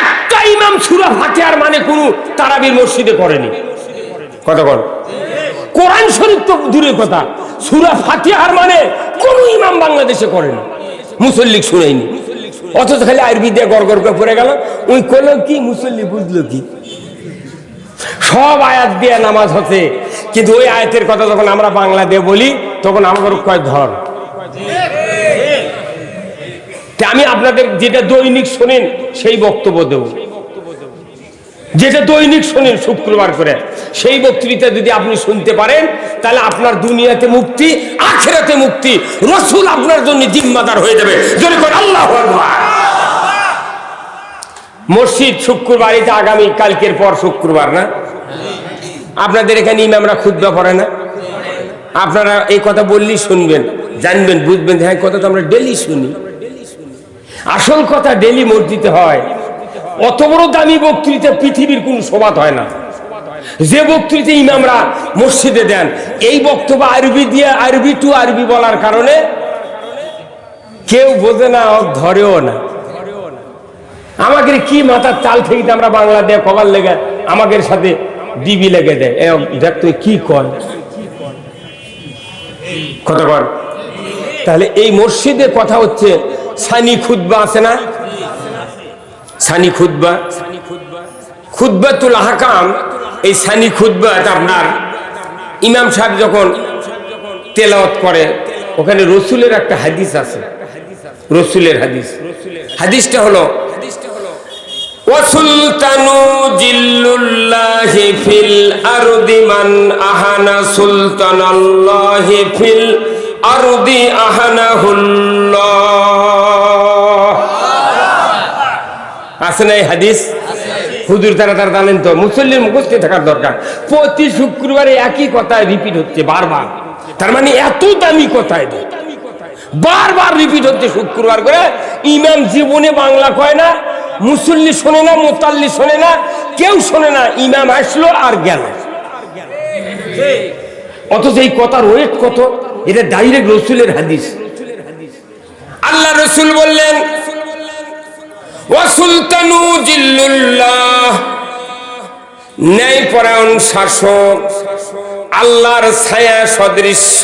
একটা ইমাম সুরা ফাতিহার মানে কোনো তারাবির মসজিদে করেনি কথা কোরআন শরীফ তো দূরের কথা। সুরা ফাতিহার মানে কোন ইমাম বাংলাদেশে করেনি মুসল্লিক শুনেনি অথচ খালি আরবি দিয়ে গড় গড় করে পড়ে গেল। ওই করল কি, মুসল্লি বুঝলো কি? সব আয়াত দিয়ে নামাজ হতে কিন্তু ওই আয়াতের কথা যখন আমরা বাংলা দিয়ে বলি, তখন আমাদের কয় ধর? আমি আপনাদের যেটা দৈনিক শোনেন, সেই বক্তব্য দেব। যেটা দৈনিক শোনেন শুক্রবার করে, সেই বক্তৃতা যদি আপনি শুনতে পারেন, তাহলে আপনার দুনিয়াতে মুক্তি, আখেরাতে মুক্তি, রসুল আপনার জন্য জিম্মাদার হয়ে যাবে। আল্লাহ মসজিদ শুক্রবার, এটা আগামী কালকের পর শুক্রবার না? আপনাদের এখানে ইমামরা খুদ্া পড়ে না? আপনারা এই কথা বললেই শুনবেন, জানবেন, বুঝবেন হ্যাঁ কথা তো আমরা ডেলি শুনি। আসল কথা ডেলি মসজিদে হয়। অত বড় দামি বক্তৃতা পৃথিবীর কোন সবাদ হয় না। যে বক্তৃতা ইমামরা মসজিদে দেন, এই বক্তব্য আরবি দিয়ে আরবি টু আরবি বলার কারণে কেউ বোঝে না ধরেও না। আমাদের কি মাথার চাল থেকে আমরা বাংলা দিয়ে কবার লেগে আমাদের সাথে ডিবি লেগে দেয়। দেখ তুই কি কর? কথা কর। তাহলে এই মসজিদে কথা হচ্ছে সানি খুদ্া আছে না? সানি খুদ্া খুদ্বাতুল আহকাম, এই সানি খুদ্া আপনার ইমাম সাহেব যখন তেলাওয়াত করে, ওখানে রসুলের একটা হাদিস আছে। রসুলের হাদিস। হাদিসটা হলো ওয়াসুলতানু জিল্লুল্লাহি ফিল আরদি মান আহানা আছে না এই হাদিস? হুজুর তারা তারা জানেন তো, মুসল্লির মুখস্থ থাকার দরকার। প্রতি শুক্রবারে একই কথা রিপিট হচ্ছে বারবার। তার মানে এত দামি কথা এটা বারবার রিপিট হচ্ছে শুক্রবার করে। ইমাম জীবনে বাংলা কয় না, মুসল্লি শোনে না, মোতাল্লি শোনে না, কেউ শোনে না, ইমাম আসলো আর গেল। অথচ এই কথার ওয়েট কত? এটা ডাইরেক্ট রসুলের হাদিস। আল্লাহ রসুল বললেন ওয়াসুলতানু জিল্লুল্লাহ। ন্যায়পরায়ণ শাসক, আল্লাহর ছায়া সদৃশ্য।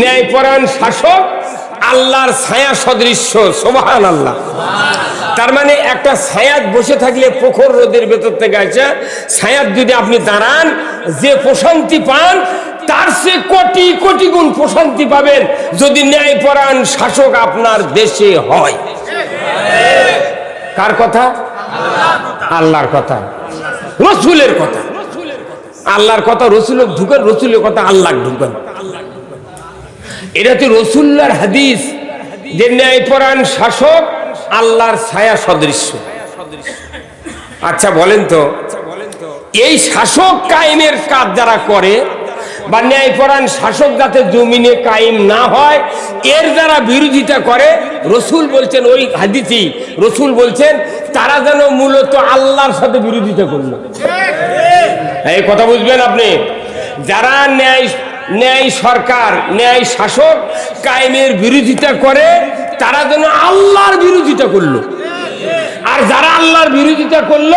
ন্যায়পরায়ণ শাসক, আল্লাহর ছায়া সদৃশ্য সোবাহান আল্লাহ তার মানে একটা ছায়াত বসে থাকলে প্রখর রোদের ভেতর থেকে আছে ছায়াত যদি আপনি দাঁড়ান, যে প্রশান্তি পান তার সে কোটি কোটি গুণ প্রশান্তি পাবেন যদি ন্যায়পরায়ণ শাসক আপনার দেশে হয়। কার কথা? আল্লাহর কথা। রসুলের কথা। আল্লাহর কথা রসুল ঢুকেন, রসুলের কথা আল্লাহ ঢুকেন। এটা তো রসুল্লার হাদিস যে ন্যায়পরায়ণ শাসক আল্লাহর ছায়া সদৃশ্য। আচ্ছা বলেন তো, এই শাসক কায়েমের কাজ যারা করে বা ন্যায়পরায়ণ শাসক যাতে জমিনে কায়েম না হয়, এর যারা বিরোধিতা করে। রসুল বলছেন, ওই হাদিসি রসুল বলছেন, তারা যেন মূলত আল্লাহর সাথে বিরোধিতা করল এই কথা বুঝবেন আপনি? যারা ন্যায় ন্যায় সরকার, ন্যায় শাসক কায়েমের বিরোধিতা করে, তারা যেন আল্লাহর বিরোধিতা করল। আর যারা আল্লাহর বিরোধিতা করল,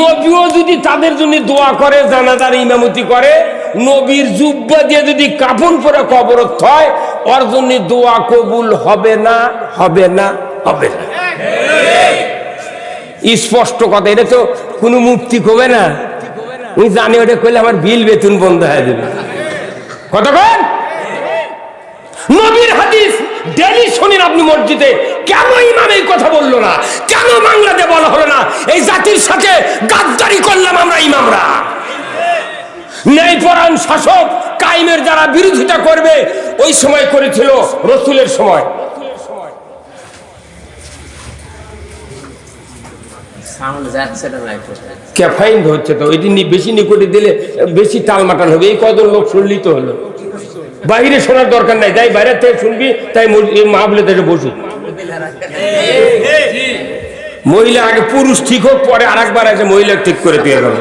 নবীও যদি তাদের জন্য দোয়া করে, জানাজার ইমামতি করে, নবীর জুব্বা দিয়ে যদি কাপন পরে কবরত হয়, ওর জন্য দোয়া কবুল হবে না হবে না হবে না। স্পষ্ট কথা, এটা তো কোনো মুক্তি কবে না? আমি জানি, ওটা করলে আমার বিল বেতন বন্ধ হয়ে যাবে। কতক্ষণ নবীর হাদিস ডেলি শুনেন আপনি মসজিদে কেন ইমাম এই কথা বলল না? কেন বাংলাতে বলা হলো না? এই জাতির সাথে গাদ্দারি করলাম আমরা ইমামরা। ন্যায়পরায়ণ শাসক কাইমের যারা বিরোধিতা করবে ওই সময় করেছিল রসুলের সময়। ক্যাফাইন হচ্ছে তো এটি নি- বেশি নিকটে দিলে বেশি টালমাটাল হবে। এই কজন লোক শুনলেই তো হলো? বাইরে শোনার দরকার নাই তাই বাইরে থেকে শুনবি, তাই মাহবুলে থেকে বসু মহিলা আগে পুরুষ ঠিক হোক, পরে আর একবার আছে মহিলা ঠিক করে দিয়ে গেল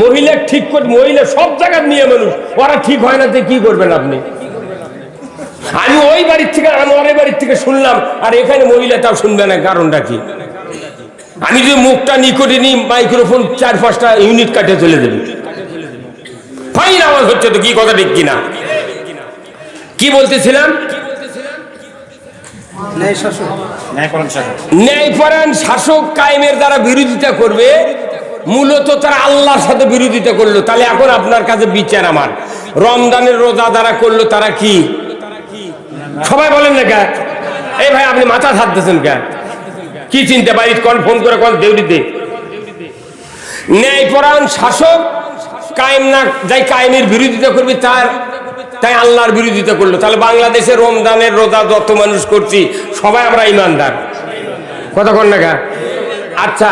মহিলা ঠিক করে, মহিলা সব জায়গার নিয়ে মানুষ, ওরা ঠিক হয় না কি করবেন আপনি? আমি ওই বাড়ির থেকে আনোয়ারের বাড়ির থেকে শুনলাম, আর এখানে মহিলা তাও শুনবে না, কারণটা কি? আমি যদি মুখটা নিকটে নিই মাইক্রোফোন চার পাঁচটা ইউনিট কাটে চলে দেবে। ফাইন আওয়াজ হচ্ছে তো কি কথা ঠিক কিনা? কি বলতেছিলাম? ন্যায়পরায়ণ শাসক। কায়েমের দ্বারা বিরোধিতা করবে মূলত তারা আল্লাহর সাথে বিরোধিতা করল। তাহলে এখন আপনার কাছে বিচার আমার। রমজানের রোজা দ্বারা করল তারা কি? সবাই বলেন না কে এই ভাই আপনি মাথা ছাড়তেছেন কে কি চিন্তা বাড়ির কোন ফোন করে কোন দেউরিতে ন্যায়পরায়ণ শাসক কায়েম না, যাই কায়েমের বিরোধিতা করবে তার, তাই আল্লাহর বিরোধিতা করল। তাহলে বাংলাদেশে রমজানের রোজা যত মানুষ করছি, সবাই আমরা ইমানদার। কথা কন না গা? আচ্ছা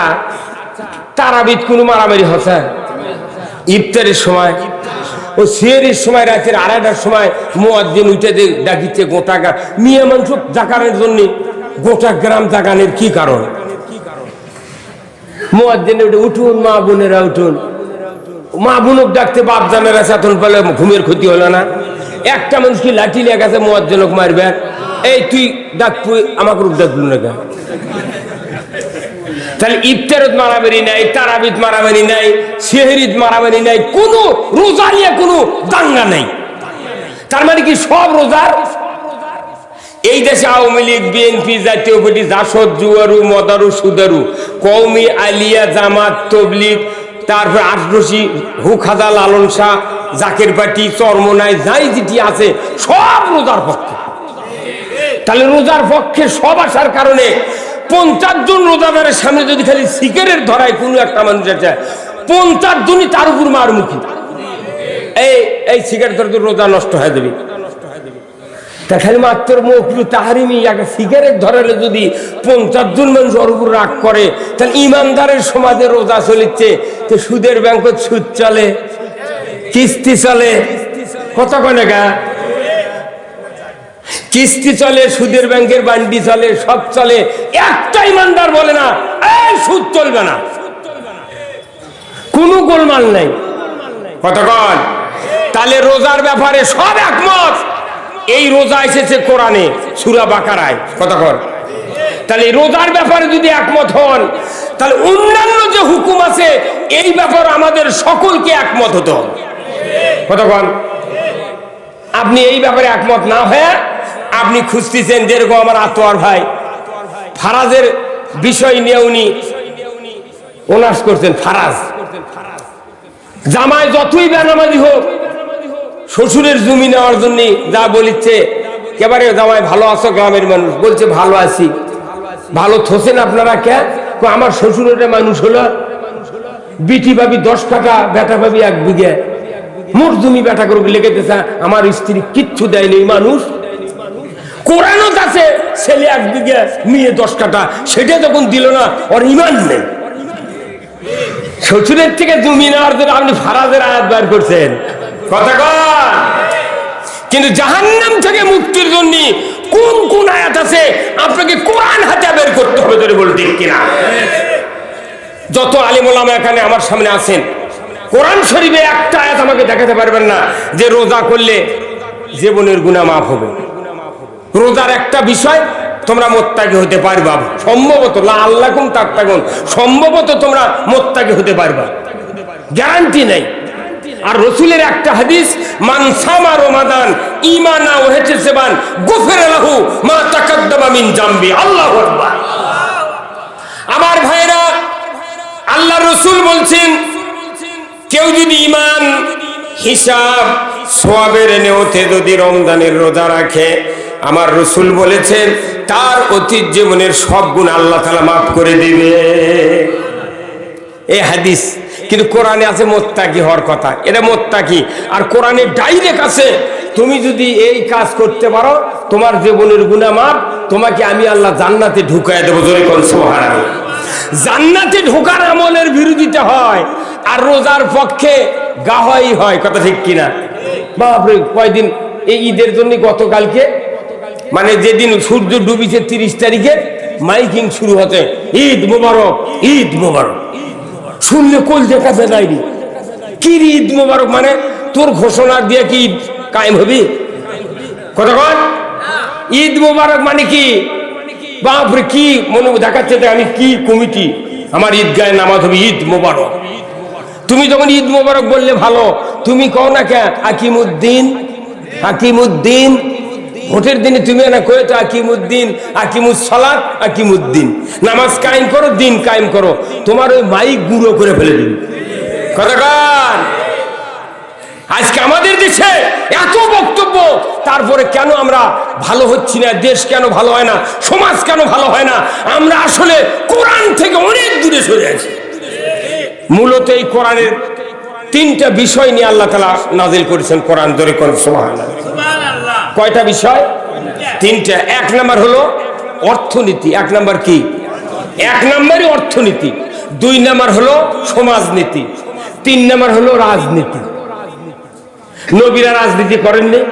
তারাবিদ কোনো মারামারি হচ্ছে? ইফতারের সময়, ও সিয়ারের সময়, রাতের আড়াইটার সময় মোয়াজ্জিন উঠে ডাকিচ্ছে গোটা গা মিয়া মানুষ জাকানের জন্য, গোটা গ্রাম জাগানের কি কারণ? মোয়াজ্জিনে উঠে, উঠুন মা বোনেরা, উঠুন। মা বুনুক ডাকতে বাপ জানেরা চেতন পেলে ঘুমের ক্ষতি হলো না। একটা মানুষ কি লাঠি লেগে গেছে মোয়াজ্জনক মারবে? এই তুই ডাক তুই আমাকে রূপ ডাকলু না কেন? তাহলে ইফতারত মারামারি নাই তারাবিদ মারামারি নাই সেহরিদ মারামারি নাই, কোনো রোজা নিয়ে কোনো দাঙ্গা নাই। তার মানে কি সব রোজার? এই দেশে Awami League, BNP Jatiya Party JASAD জুয়ারু মদারু সুদারু কৌমি আলিয়া, জামাত, তবলিগ তারপর আটরসি হুখাদা লালন শাহ, জাকের পার্টি চরমনায় যাই যেটি আছে, সব রোজার পক্ষে। তাহলে রোজার পক্ষে সব আসার কারণে পঞ্চাশ জন রোজাদারের সামনে যদি খালি সিগারেট ধরায় কোনো একটা মানুষ আছে পঞ্চাশ জনই তার উপর মার মারমুখী। এই এই সিগারেট ধরে তো রোজা নষ্ট হয়ে যাবে। তা খালি মাত্র মকরু তাহারিমি একটা সিগারেট ধরালে যদি পঞ্চাশ জন মানুষ ওর উপর রাগ করে, তাহলে ইমানদারের সমাজে রোজা চলিচ্ছে, তো সুদের ব্যাংকত সুদ চলে, কিস্তি চলে। কত কনে গা? কিস্তি চলে, সুদের ব্যাংকের বান্ডি চলে, সব চলে। একটা ইমানদার বলে না সুদ চলবে না। কোনো গোলমাল নাই। কতক্ষণ তাহলে রোজার ব্যাপারে সব একমত। এই রোজা এসেছে কোরআনে, সুরা বাকারায়। কতক্ষণ তাহলে এই রোজার ব্যাপারে যদি একমত হন, তাহলে অন্যান্য যে হুকুম আছে, এই ব্যাপার আমাদের সকলকে একমত হতে হবে। কতক্ষণ আপনি এই ব্যাপারে একমত না হয়ে আপনি খুঁজতেছেন যেরকম আমার আতোয়ার ভাই। ফারাজের বিষয় নিয়ে উনি অনার্স করছেন, ফারাজ। জামায় যতই বেনামাজি হোক শ্বশুরের জমি নেওয়ার জন্য যা বলিচ্ছে একেবারে জামাই ভালো আছো গ্রামের মানুষ? বলছে, ভালো আছি। ভালো থোসেন আপনারা কে? আমার শ্বশুরের মানুষ হলো বিটি ভাবি, দশ টাকা বেটা ভাবি, এক বিঘে। মোট জমি বেটা করবে লেগেতেছে আমার স্ত্রী কিচ্ছু দেয়নি মানুষ। কোরআনত আছে, ছেলে এক বিঘে, মেয়ে দশ কাটা সেটা যখন দিল না, ওর ইমান নেই। শ্বশুরের থেকে জমি নেওয়ার জন্য আপনি ফারাজের আয়াত বার করছেন। কথা কন। কিন্তু জাহান্নাম থেকে মুক্তির জন্য কোন কোন আয়াত আছে? আপনাকে কোরআন হাতে বের করতে হবে ধরে বলতে কিনা? যত আলিম ওলামা এখানে আমার সামনে আছেন, কোরআন শরীফে একটা আয়াত আমাকে দেখাতে পারবেন না, যে রোজা করলে জীবনের গুণা মাফ হবে। রোজার একটা বিষয়, তোমরা মোত্তাকি হতে পারবা। সম্ভবত, লা আল্লাহ কুম তাত্তাগুন সম্ভবত তোমরা মোত্তাকি হতে পারবা। গ্যারান্টি নাই। আর রসুলের একটা হাদিস, মান সামা রমাদান ইমানা ওহেছে সেবান, গুফির লাহু মা জামবি। আল্লাহু আমার ভাইরা আল্লাহ রসুল বলছেন, কেউ যদি ইমান হিসাব, সোয়াবের নেওতে যদি রমজানের রোজা রাখে, আমার রসুল বলেছেন, তার অতীত জীবনের সব গুণ আল্লাহ তালা মাফ করে দিবে। এ হাদিস কিন্তু কোরআনে আছে মোত্তাকি হওয়ার কথা। এটা মোত্তাকি। আর কোরআনে ডাইরেক্ট আছে, তুমি যদি এই কাজ করতে পারো, তোমার জীবনের গুণা মাপ তোমাকে আমি আল্লাহ জান্নাতে ঢুকায় দেবো। জোরে কোন সোহারা জান্নাতে ঢোকার আমলের বিরোধিতা হয়, আর রোজার পক্ষে গাহই হয়। কথা ঠিক কিনা? বাপরে, কয়দিন? এই ঈদের জন্য গতকালকে মানে যেদিন সূর্য ডুবিছে তিরিশ তারিখে, মাইকিং শুরু হতে। ঈদ মোবারক ঈদ মোবারক। শুনলে কোল দেখা যায়নি। কি রে ঈদ মোবারক মানে? তোর ঘোষণা দিয়ে কি ঈদ কায়েম হবি? কথা ঈদ মোবারক মানে কি? বাপরে, কি মনে দেখাচ্ছে যে আমি কি কমিটি? আমার ঈদগায় নামাজ হবে ঈদ মোবারক। তুমি যখন ঈদ মোবারক বললে ভালো, তুমি কও না কেন? হাকিমুদ্দিন হাকিমুদ্দিন ভোটের দিনে তুমি না কয়ে তো হাকিমুদ্দিন হাকিমুস সালাত হাকিমুদ্দিন নামাজ কায়েম করো, দিন কায়েম করো। তোমার ওই মাইক গুঁড়ো করে ফেলে দিন। কথাকার আজকে আমাদের দেশে এত বক্তব্য, তারপরে কেন আমরা ভালো হচ্ছি না, দেশ কেন ভালো হয় না, সমাজ কেন ভালো হয় না? আমরা আসলে কোরআন থেকে অনেক দূরে সরে আছি। মূলত এই কোরআনের তিনটা বিষয় নিয়ে আল্লাহ তালা নাজিল করেছেন কোরআন ধরে কোন সমান কয়টা বিষয়? তিনটা। এক নাম্বার হলো অর্থনীতি। এক নাম্বার কি? এক নাম্বারই অর্থনীতি। দুই নাম্বার হলো সমাজনীতি। তিন নাম্বার হলো রাজনীতি। নবীরা রাজনীতি করেননি।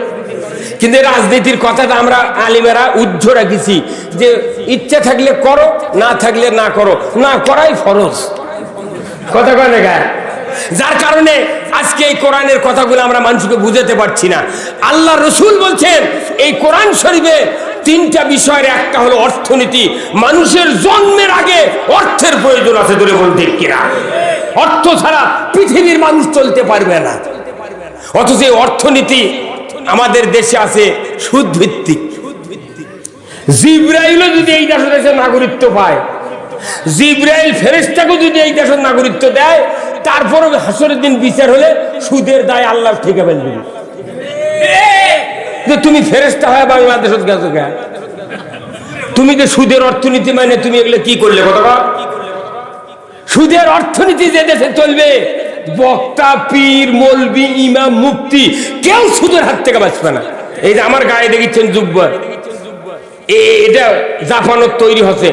কিন্তু রাজনীতির কথাটা আমরা আলিমেরা উজ্জ্ব রাখেছি যে ইচ্ছা থাকলে করো, না থাকলে না করো। না করাই ফরজ। কথা কয় না গায়ে? যার কারণে আজকে এই কোরআনের কথাগুলো আমরা মানুষকে বুঝাতে পারছি না। আল্লাহ রসুল বলছেন, এই কোরআন শরীফে তিনটা বিষয়ের একটা হলো অর্থনীতি। মানুষের জন্মের আগে অর্থের প্রয়োজন আছে ধরে বলতে কিনা। অর্থ ছাড়া পৃথিবীর মানুষ চলতে পারবে না। অথচ এই অর্থনীতি আমাদের দেশে আছে সুদ ভিত্তিক জিব্রাইলও যদি এই দেশে নাগরিকত্ব পায় জিব্রাইল ফেরেস্তাকে যদি এই দেশের নাগরিকত্ব দেয় তারপরে হাসরের দিন বিচার হলে সুদের দায় আল্লাহ ঠিকা ফেলবে যে তুমি ফেরেস্তা হয় বাংলাদেশত গেছো কে তুমি যে সুদের অর্থনীতি মানে তুমি এগুলো কি করলে কথা সুদের অর্থনীতি যে দেশে চলবে, বক্তা, পীর, মলবি, ইমাম মুক্তি কেউ সুদের হাত থেকে বাঁচবে না। এই যে আমার গায়ে দেখেছেন যুব্ব এটা জাপানত তৈরি হচ্ছে।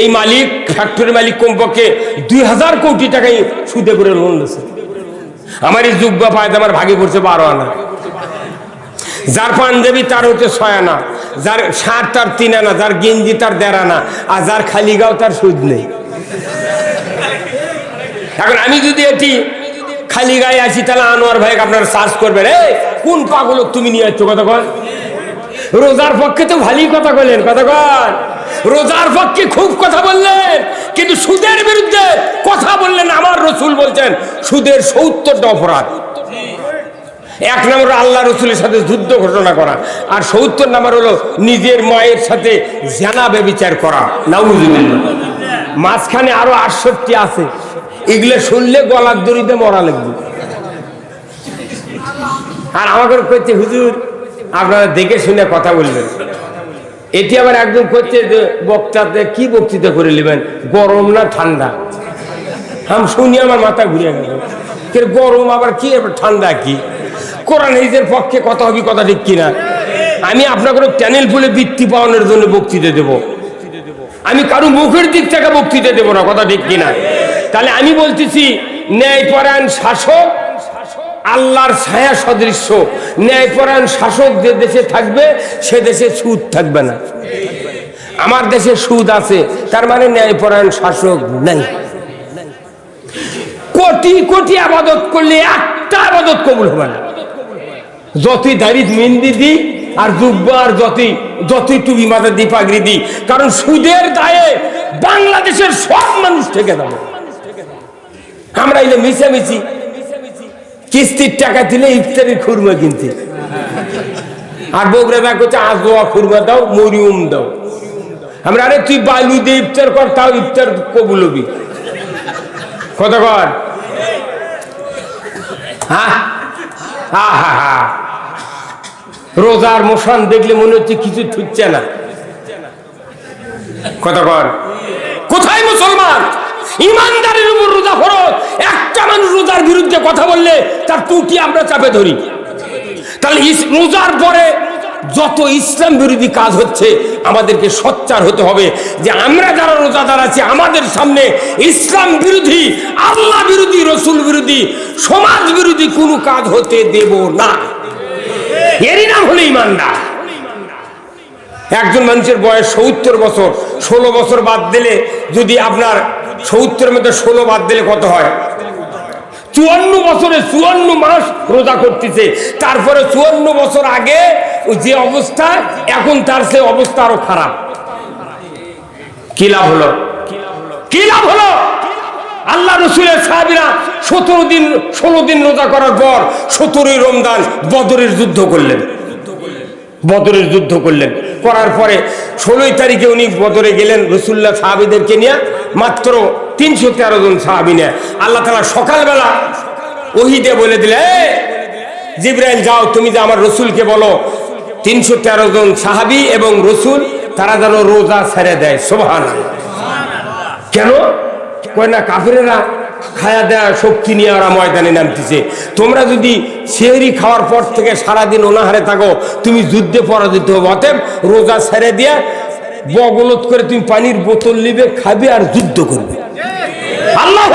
এই মালিক ফ্যাক্টরি মালিক কমপক্ষে দুই হাজার কোটি টাকাই সুদে করে লোন দিয়েছে আমার এই যুব্বা পায়তে আমার ভাগে পড়ছে বারো আনা। যার পাঞ্জাবি তার হচ্ছে ছয় আনা, যার শার্ট তার তিন আনা, যার গেঞ্জি তার দেড় আনা, আর যার খালি গাও তার সুদ নেই। এখন আমি যদি এটি খালি গায়ে আসি তাহলে আনোয়ার ভাই আপনারা সার্চ করবেন। এই, কোন পাগল তুমি নিয়ে যাচ্ছ কথা কন। রোজার পক্ষে তো ভালোই কথা বললেন কথা কন। রোজার পক্ষে খুব কথা বললেন, কিন্তু সুদের বিরুদ্ধে কথা বললেন আমার রসুল বলছেন, সুদের সত্তরটা অপরাধ। এক নম্বর আল্লাহ রসুলের সাথে যুদ্ধ ঘোষণা করা, আর সত্তর নম্বর হলো নিজের মায়ের সাথে জানা বেবিচার করা, নাউজুবিল্লাহ। মাঝখানে আরও আটষট্টি আছে, এগুলো শুনলে গলার দড়িতে মরা লাগবে। আর আমাকে হুজুর, আপনারা দেখে শুনে কথা বলবেন। এটি আবার একদম করছে যে, বক্তাতে কি বক্তৃতা করে নেবেন গরম না ঠান্ডা? আমি শুনি আমার মাথা ঘুরে গেল। গরম আবার কি ঠান্ডা কি? কোরআন হিজের পক্ষে কথা হবে কথা ঠিক কিনা? আমি আপনাকে চ্যানেল ফুলে বৃত্তি পাওয়ানোর জন্য বক্তৃতা দেব। আমি কারও মুখের দিক থেকে বক্তৃতা দেবো না, কথা ঠিক কিনা? তাহলে আমি বলতেছি, ন্যায়পরায়ণ শাসক আল্লাহর ছায়া সদৃশ্য। ন্যায়পরায়ণ শাসক যে দেশে থাকবে, সে দেশে সুদ থাকবে না। আমার দেশে সুদ আছে, তার মানে ন্যায়পরায়ণ শাসক নাই। কোটি কোটি আবাদত করলে একটা আবাদত কবুল হবে না। যতই দাড়ি মেহেন্দি দিই আর যুব্ব আর যতই যতই টুবি মাথা দিই পাগড়ি দিই কারণ সুদের দায়ে বাংলাদেশের সব মানুষ থেকে যাবে। আমরা এই যে মিশামিশি কিস্তির টাকা দিলে ইফতারির খুরমা কিনতে। আর বগুড়া করছে আজোয়া খুরমা দাও, মরিয়ম দাও। আমরা, আরে, তুই বালু দিয়ে ইফতার কর, তাও ইফতার কবুল হবি। কত কর। হ্যাঁ? হা হা হা রোজার মোশান দেখলে মনে হচ্ছে কিছু ঠুকছে না। কত কর। কোথায় মুসলমান? ইমানদারের উপর রোজা ফরজ। একটা মানুষ রোজার বিরুদ্ধে কথা বললে তার টুটি আমরা চাপে ধরি। তাহলে রোজার পরে যত ইসলাম বিরোধী কাজ হচ্ছে, আমাদেরকে সোচ্চার হতে হবে যে আমরা যারা রোজাদার আছি, আমাদের সামনে ইসলাম বিরোধী, আল্লাহ বিরোধী, রসুল বিরোধী, সমাজ বিরোধী কোনো কাজ হতে দেব না। এরই নাম হলো ইমানদার। একজন মানুষের বয়স সত্তর বছর, ষোলো বছর বাদ দিলে যদি আপনার সত্তরের মধ্যে ষোলো বাদ দিলে কত হয়? চুয়ান্ন বছরে চুয়ান্ন মাস রোজা করতেছে। তারপরে চুয়ান্ন বছর আগে যে অবস্থা, এখন তার সে অবস্থা আরও খারাপ। কি লাভ হলো? কি লাভ হলো? আল্লাহ রসুলের সাহাবিরা সতেরো দিন, ষোলো দিন রোজা করার পর সতেরোই রমজান বদরের যুদ্ধ করলেন। বদরের যুদ্ধ করলেন। করার পরে ষোলোই তারিখে উনি বদরে গেলেন রসুল্লাহ সাহাবিদেরকে নিয়ে মাত্র তিনশো তেরো জন সাহাবি নিয়ে। আল্লাহ তালা সকালবেলা ওহিদে বলে দিলে "এই, জিব্রাইল যাও তুমি যে আমার রসুলকে বলো তিনশো তেরো জন সাহাবি এবং রসুল তারা যেন রোজা ছেড়ে দেয়। সোভান কেন? কয় না কাফেরেরা খায়া দেয়া শক্তি নিয়ে ওরা ময়দানে নামতেছে। তোমরা যদি সেহরি খাওয়ার পর থেকে সারাদিন অনাহারে থাকো, তুমি যুদ্ধে পরাজিত হবে অতএব রোজা ছেড়ে দিয়ে বগলত করে তুমি পানির বোতল নিবে, খাবে আর যুদ্ধ করবে। আল্লাহ